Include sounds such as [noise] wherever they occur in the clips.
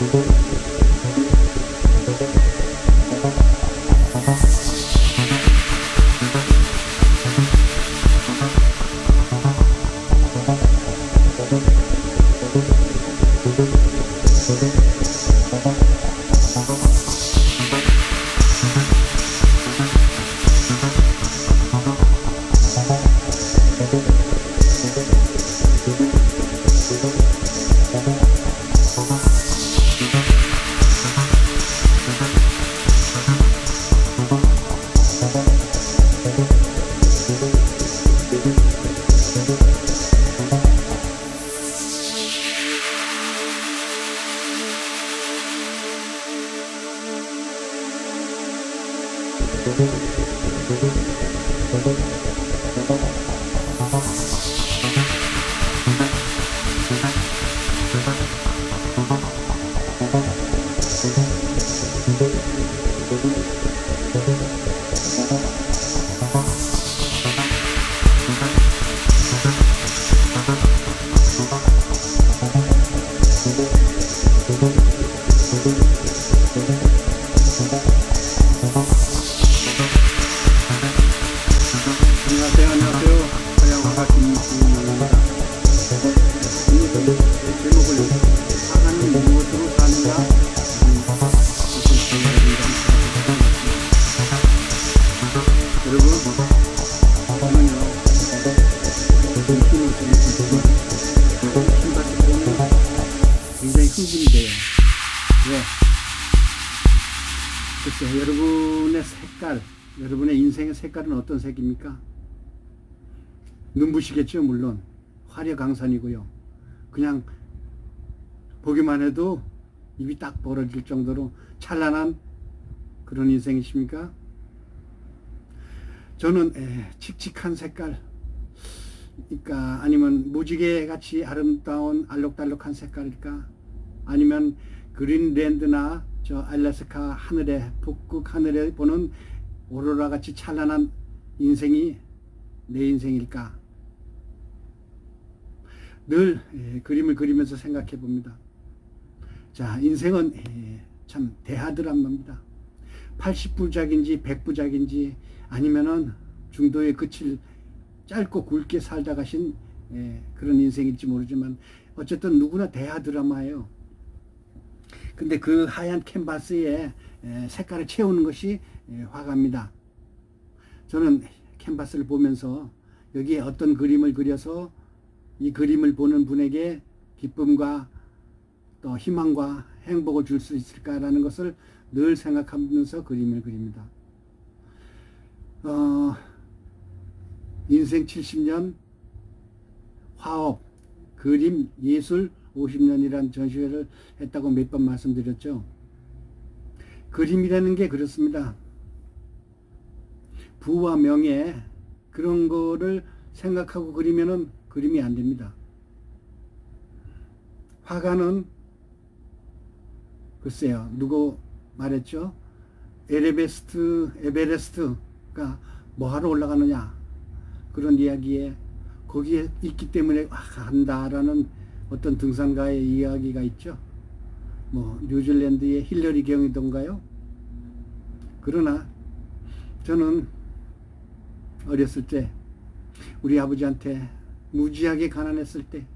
thank 안녕 제목을 화가는 무엇으로 사는가? 흥분이 돼요. 왜? 글쎄, 여러분의 색깔, 여러분의 인생의 색깔은 어떤 색입니까? 눈부시겠죠, 물론. 화려강산이고요. 그냥 보기만 해도 입이 딱 벌어질 정도로 찬란한 그런 인생이십니까? 저는 에, 칙칙한 색깔, 그러니까 아니면 무지개 같이 아름다운 알록달록한 색깔일까? 아니면 그린랜드나 저 알래스카 하늘에 북극 하늘에 보는 오로라 같이 찬란한 인생이 내 인생일까? 늘 에, 그림을 그리면서 생각해 봅니다. 자, 인생은 에, 참 대하드라마입니다. 80부작인지 100부작인지 아니면은 중도에 그칠 짧고 굵게 살다 가신 에, 그런 인생일지 모르지만 어쨌든 누구나 대하 드라마예요. 근데 그 하얀 캔바스에 에, 색깔을 채우는 것이 에, 화가입니다. 저는 캔바스를 보면서 여기에 어떤 그림을 그려서 이 그림을 보는 분에게 기쁨과 또 희망과 행복을 줄 수 있을까라는 것을 늘 생각하면서 그림을 그립니다. 어, 인생 70년, 화업, 그림, 예술 50년이란 전시회를 했다고 몇 번 말씀드렸죠. 그림이라는 게 그렇습니다. 부와 명예 그런 거를 생각하고 그리면은 그림이 안 됩니다. 화가는 글쎄요 누구 말했죠? 에레베스트 에베레스트가 뭐하러 올라가느냐 그런 이야기에 거기에 있기 때문에 한다라는 어떤 등산가의 이야기가 있죠. 뭐 뉴질랜드의 힐러리 경이던가요. 그러나 저는 어렸을 때 우리 아버지한테 무지하게 가난했을 때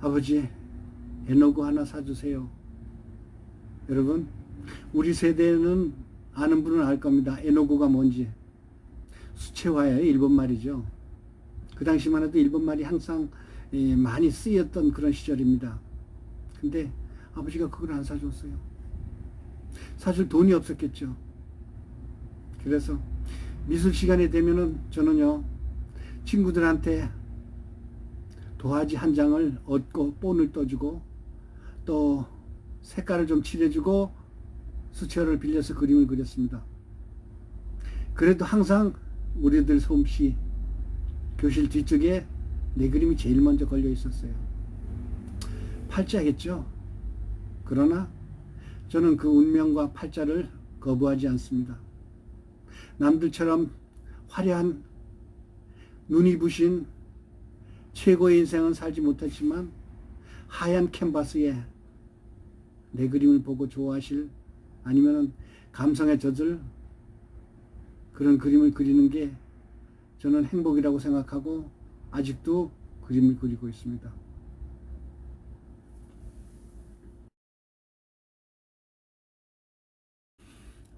아버지 에노그 하나 사주세요. 여러분 우리 세대는 아는 분은 알 겁니다. 에노그가 뭔지 수채화예요. 일본 말이죠. 그 당시만 해도 일본 말이 항상 예, 많이 쓰였던 그런 시절입니다. 근데 아버지가 그걸 안 사줬어요. 사실 돈이 없었겠죠. 그래서 미술 시간이 되면은 저는요 친구들한테 도화지 한 장을 얻고 본을 떠주고 또 색깔을 좀 칠해주고 수채화를 빌려서 그림을 그렸습니다. 그래도 항상 우리들 솜씨 교실 뒤쪽에 내 그림이 제일 먼저 걸려 있었어요. 팔자겠죠. 그러나 저는 그 운명과 팔자를 거부하지 않습니다. 남들처럼 화려한 눈이 부신 최고의 인생은 살지 못했지만 하얀 캔바스에 내 그림을 보고 좋아하실 아니면은 감성에 젖을 그런 그림을 그리는 게 저는 행복이라고 생각하고 아직도 그림을 그리고 있습니다.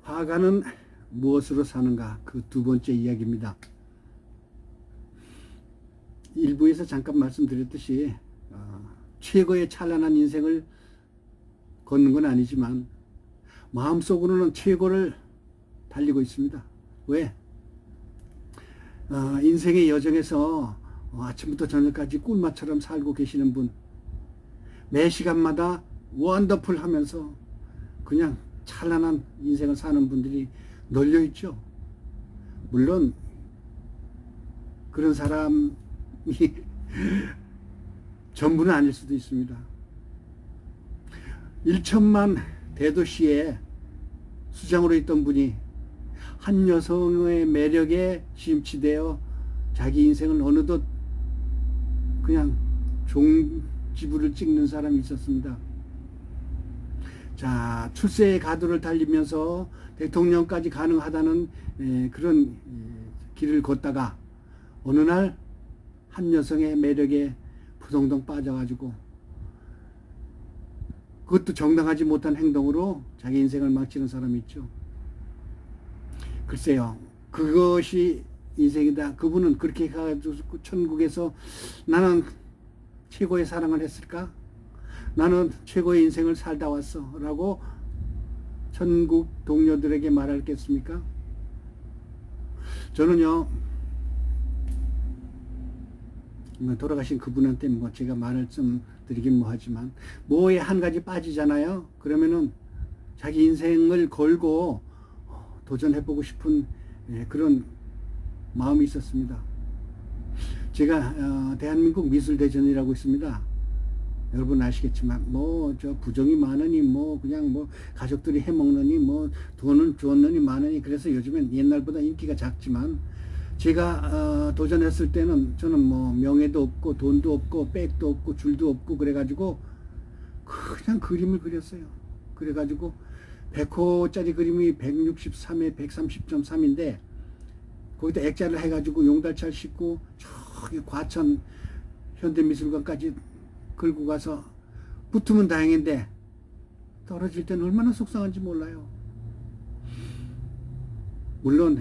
화가는 무엇으로 사는가 그 두 번째 이야기입니다. 일부에서 잠깐 말씀드렸듯이 어, 최고의 찬란한 인생을 걷는 건 아니지만 마음속으로는 최고를 달리고 있습니다. 왜? 어, 인생의 여정에서 어, 아침부터 저녁까지 꿀맛처럼 살고 계시는 분, 매 시간마다 원더풀 하면서 그냥 찬란한 인생을 사는 분들이 널려 있죠. 물론 그런 사람이 전부는 아닐 수도 있습니다. 1천만 대도시에 수장으로 있던 분이 한 여성의 매력에 심취되어 자기 인생을 어느덧 그냥 종지부를 찍는 사람이 있었습니다. 자, 출세의 가도를 달리면서 대통령까지 가능하다는 에, 그런 에, 길을 걷다가 어느 날 한 여성의 매력에 부동동 빠져가지고 그것도 정당하지 못한 행동으로 자기 인생을 마치는 사람이 있죠. 글쎄요, 그것이 인생이다. 그분은 그렇게 가가지고 천국에서 나는 최고의 사랑을 했을까? 나는 최고의 인생을 살다 왔어. 라고 천국 동료들에게 말할겠습니까? 저는요, 뭐 돌아가신 그분한테 뭐 제가 말을 좀 드리긴 뭐 하지만, 뭐에 한 가지 빠지잖아요? 그러면은 자기 인생을 걸고 도전해보고 싶은 예, 그런 마음이 있었습니다. 제가 어, 대한민국 미술대전이라고 있습니다. 여러분 아시겠지만 뭐 저 부정이 많으니 뭐 그냥 뭐 가족들이 해먹느니 뭐 돈을 주었느니 많으니 그래서 요즘엔 옛날보다 인기가 작지만 제가 어, 도전했을 때는 저는 뭐 명예도 없고 돈도 없고 백도 없고 줄도 없고 그래가지고 그냥 그림을 그렸어요. 그래가지고 100호짜리 그림이 163에 130.3인데 거기다 액자를 해가지고 용달차를 싣고 저기 과천 현대미술관까지 끌고 가서 붙으면 다행인데 떨어질 때는 얼마나 속상한지 몰라요. 물론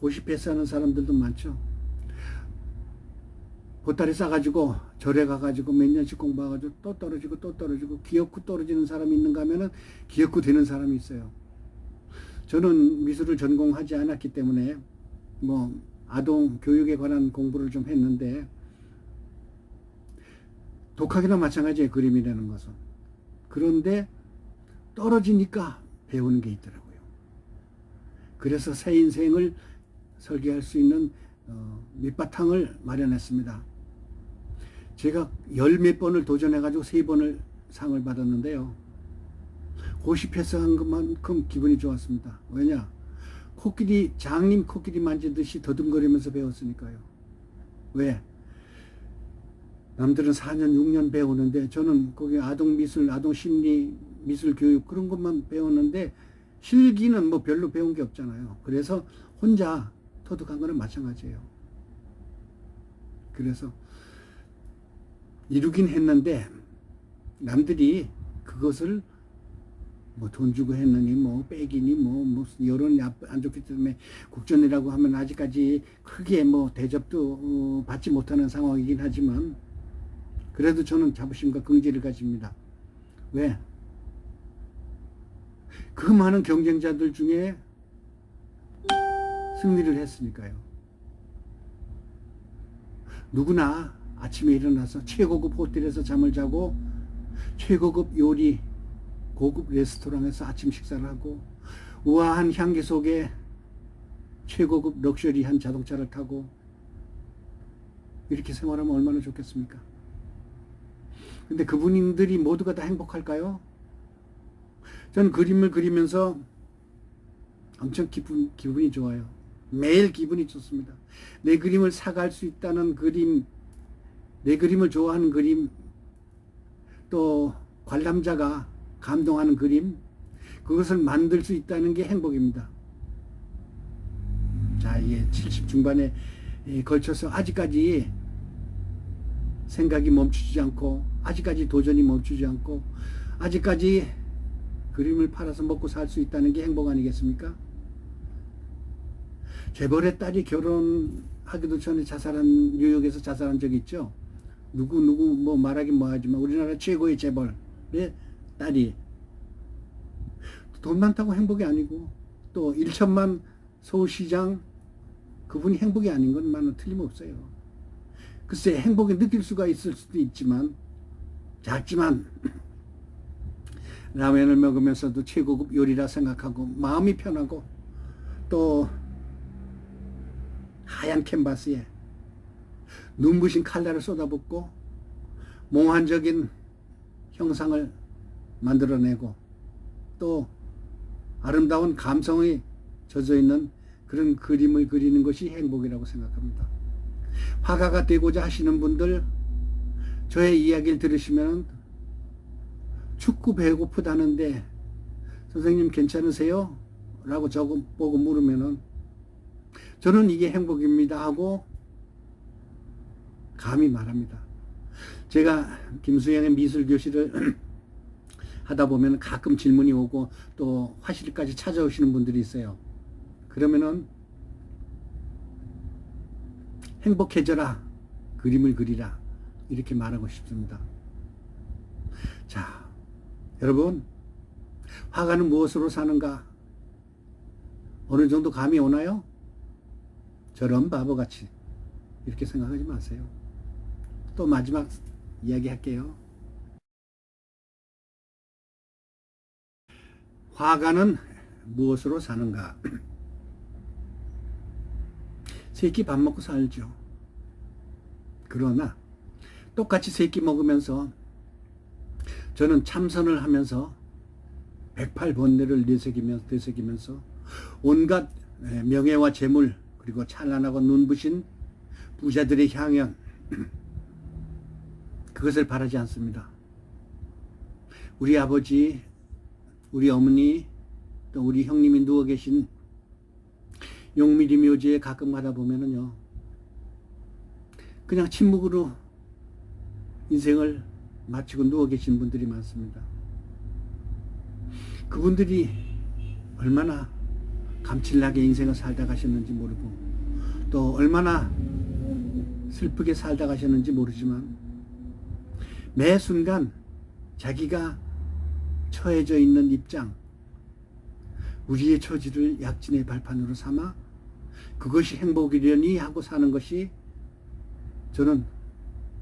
고시 패스하는 사람들도 많죠. 보따리 싸가지고 절에 가가지고 몇 년씩 공부해가지고 또 떨어지고 또 떨어지고 기어코 떨어지는 사람이 있는가 하면은 기어코 되는 사람이 있어요. 저는 미술을 전공하지 않았기 때문에 뭐 아동 교육에 관한 공부를 좀 했는데 독학이나 마찬가지의 그림이라는 것은 그런데 떨어지니까 배우는 게 있더라고요. 그래서 새 인생을 설계할 수 있는 어, 밑바탕을 마련했습니다. 제가 열 몇 번을 도전해가지고 세 번을 상을 받았는데요. 고시 패스 한 것만큼 기분이 좋았습니다. 왜냐? 코끼리, 장님 코끼리 만지듯이 더듬거리면서 배웠으니까요. 왜? 남들은 4년, 6년 배우는데 저는 거기 아동 미술, 아동 심리, 미술 교육 그런 것만 배웠는데 실기는 뭐 별로 배운 게 없잖아요. 그래서 혼자 터득한 거는 마찬가지예요. 그래서 이루긴 했는데 남들이 그것을 뭐 돈 주고 했느니 뭐 빼기니 뭐 무슨 여론이 안 좋기 때문에 국전이라고 하면 아직까지 크게 뭐 대접도 어, 받지 못하는 상황이긴 하지만 그래도 저는 자부심과 긍지를 가집니다. 왜? 그 많은 경쟁자들 중에 승리를 했으니까요. 누구나 아침에 일어나서 최고급 호텔에서 잠을 자고 최고급 요리 고급 레스토랑에서 아침 식사를 하고 우아한 향기 속에 최고급 럭셔리한 자동차를 타고 이렇게 생활하면 얼마나 좋겠습니까? 근데 그분들이 모두가 다 행복할까요? 저는 그림을 그리면서 엄청 기분, 기분이 좋아요. 매일 기분이 좋습니다. 내 그림을 사갈 수 있다는 그림, 내 그림을 좋아하는 그림, 또 관람자가 감동하는 그림, 그것을 만들 수 있다는 게 행복입니다. 자, 이게 70 중반에 예, 걸쳐서 아직까지 생각이 멈추지 않고, 아직까지 도전이 멈추지 않고, 아직까지 그림을 팔아서 먹고 살 수 있다는 게 행복 아니겠습니까? 재벌의 딸이 결혼하기도 전에 자살한 뉴욕에서 자살한 적이 있죠. 누구 누구 뭐 말하긴 뭐하지만 우리나라 최고의 재벌의 딸이 돈 많다고 행복이 아니고 또 1천만 서울시장 그분이 행복이 아닌 것만은 틀림없어요. 글쎄 행복이 느낄 수가 있을 수도 있지만 작지만 라면을 먹으면서도 최고급 요리라 생각하고 마음이 편하고 또 하얀 캔바스에 눈부신 칼날을 쏟아붓고 몽환적인 형상을 만들어내고 또 아름다운 감성이 젖어 있는 그런 그림을 그리는 것이 행복이라고 생각합니다. 화가가 되고자 하시는 분들 저의 이야기를 들으시면 축구 배고프다는데 선생님 괜찮으세요? 라고 저거 보고 물으면은 저는 이게 행복입니다 하고 감히 말합니다. 제가 김수영의 미술 교실을 [clears throat] 하다 보면 가끔 질문이 오고 또 화실까지 찾아오시는 분들이 있어요. 그러면은 행복해져라. 그림을 그리라. 이렇게 말하고 싶습니다. 자, 여러분, 화가는 무엇으로 사는가? 어느 정도 감이 오나요? 저런 바보같이 이렇게 생각하지 마세요. 또 마지막 이야기 할게요. 화가는 무엇으로 사는가? [clears throat] 세끼 밥 먹고 살죠. 그러나 똑같이 세끼 먹으면서 저는 참선을 하면서 108번뇌를 내새기면서, 되새기면서 온갖 명예와 재물 그리고 찬란하고 눈부신 부자들의 향연 [clears throat] 그것을 바라지 않습니다. 우리 아버지, 우리 어머니, 또 우리 형님이 누워 계신 용미리 묘지에 가끔 가다 보면은요, 그냥 침묵으로 인생을 마치고 누워 계신 분들이 많습니다. 그분들이 얼마나 감칠나게 인생을 살다 가셨는지 모르고 또 얼마나 슬프게 살다 가셨는지 모르지만 매 순간 자기가 처해져 있는 입장 우리의 처지를 약진의 발판으로 삼아 그것이 행복이려니 하고 사는 것이 저는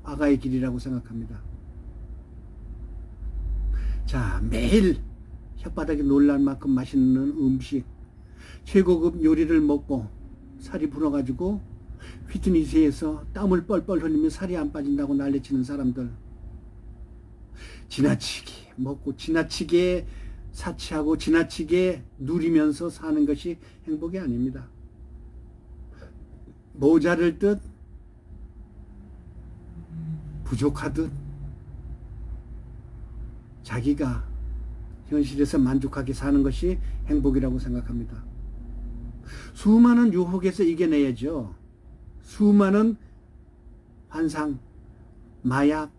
화가의 길이라고 생각합니다. 자, 매일 혓바닥이 놀랄 만큼 맛있는 음식, 최고급 요리를 먹고 살이 불어가지고 휘트니스에서 땀을 뻘뻘 흘리며 살이 안 빠진다고 난리치는 사람들. 지나치게 먹고 지나치게 사치하고 지나치게 누리면서 사는 것이 행복이 아닙니다. 모자를 듯 부족하듯 자기가 현실에서 만족하게 사는 것이 행복이라고 생각합니다. 수많은 유혹에서 이겨내야죠. 수많은 환상, 마약,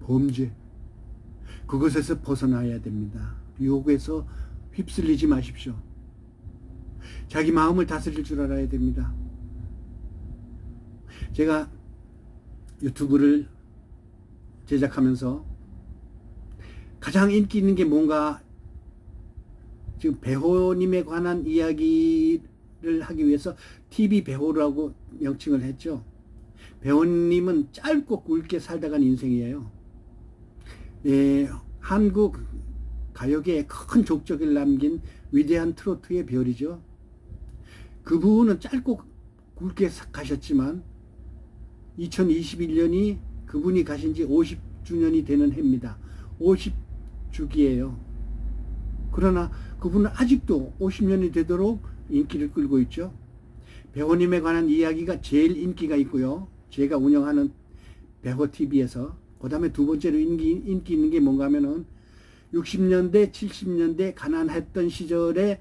범죄, 그것에서 벗어나야 됩니다. 유혹에서 휩쓸리지 마십시오. 자기 마음을 다스릴 줄 알아야 됩니다. 제가 유튜브를 제작하면서 가장 인기 있는 게 뭔가 지금 배우님에 관한 이야기를 하기 위해서 TV 배우라고 명칭을 했죠. 배우님은 짧고 굵게 살다 간 인생이에요. 예, 한국 가요계에 큰 족적을 남긴 위대한 트로트의 별이죠. 그분은 짧고 굵게 가셨지만 2021년이 그분이 가신 지 50주년이 되는 해입니다. 50주기예요. 그러나 그분은 아직도 50년이 되도록 인기를 끌고 있죠. 배우님에 관한 이야기가 제일 인기가 있고요. 제가 운영하는 배호 TV에서 그 다음에 두 번째로 인기, 인기 있는 게 뭔가 하면은 60년대, 70년대 가난했던 시절의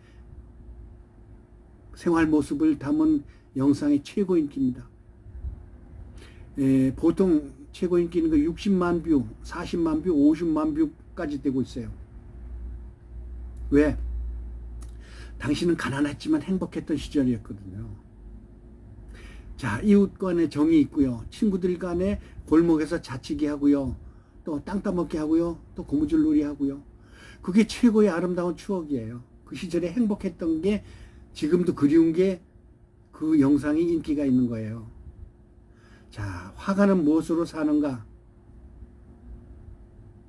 생활 모습을 담은 영상이 최고 인기입니다. 에, 보통 최고 인기는 그 60만 뷰, 40만 뷰, 50만 뷰까지 되고 있어요. 왜? 당신은 가난했지만 행복했던 시절이었거든요. 자, 이웃 간에 정이 있고요. 친구들 간에 골목에서 자치기 하고요. 또 땅 따먹기 하고요. 또 고무줄 놀이 하고요. 그게 최고의 아름다운 추억이에요. 그 시절에 행복했던 게 지금도 그리운 게 그 영상이 인기가 있는 거예요. 자, 화가는 무엇으로 사는가?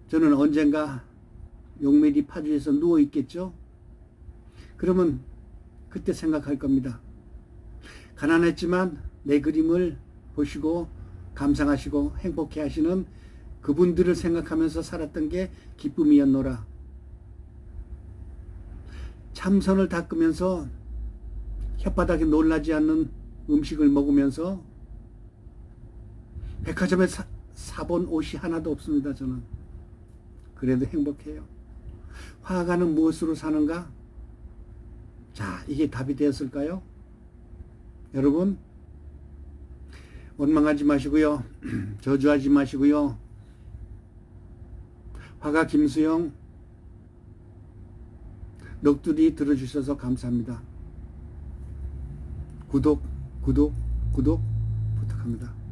저는 언젠가 용메리 파주에서 누워 있겠죠? 그러면 그때 생각할 겁니다. 가난했지만 내 그림을 보시고 감상하시고 행복해 하시는 그분들을 생각하면서 살았던 게 기쁨이었노라. 참선을 닦으면서 혓바닥에 놀라지 않는 음식을 먹으면서 백화점에 사, 사본 옷이 하나도 없습니다, 저는. 그래도 행복해요. 화가는 무엇으로 사는가? 자, 이게 답이 되었을까요? 여러분, 원망하지 마시고요. [clears throat] 저주하지 마시고요. 화가 김수영, 넋두리 들어주셔서 감사합니다. 구독, 구독, 구독 부탁합니다.